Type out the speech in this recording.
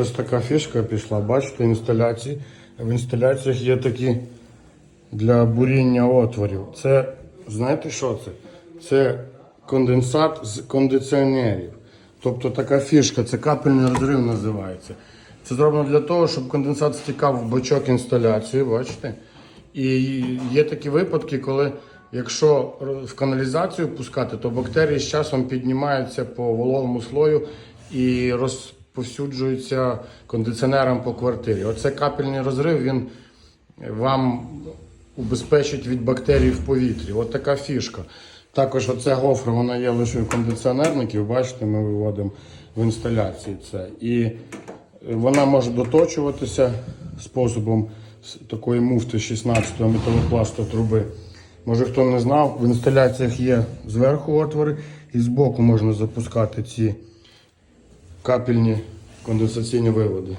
Ось така фішка пішла, бачите, інсталяції. В інсталяціях є такі для буріння отворів. Це, знаєте що це? Це конденсат з кондиціонерів. Тобто така фішка, це капельний розрив називається. Це зроблено для того, щоб конденсат стікав в бочок інсталяції, бачите? І є такі випадки, коли якщо в каналізацію пускати, то бактерії з часом піднімаються по вологому слою і розповсюджуються кондиціонером по квартирі. Оце капельний розрив, він вам убезпечить від бактерій в повітрі. От така фішка. Також оце гофра, вона є лише у кондиціонерників. Бачите, ми виводимо в інсталяції це. І вона може доточуватися способом такої муфти 16-го металопласту труби. Може хто не знав, в інсталяціях є зверху отвори і збоку можна запускати ці капельні конденсаційні виводи.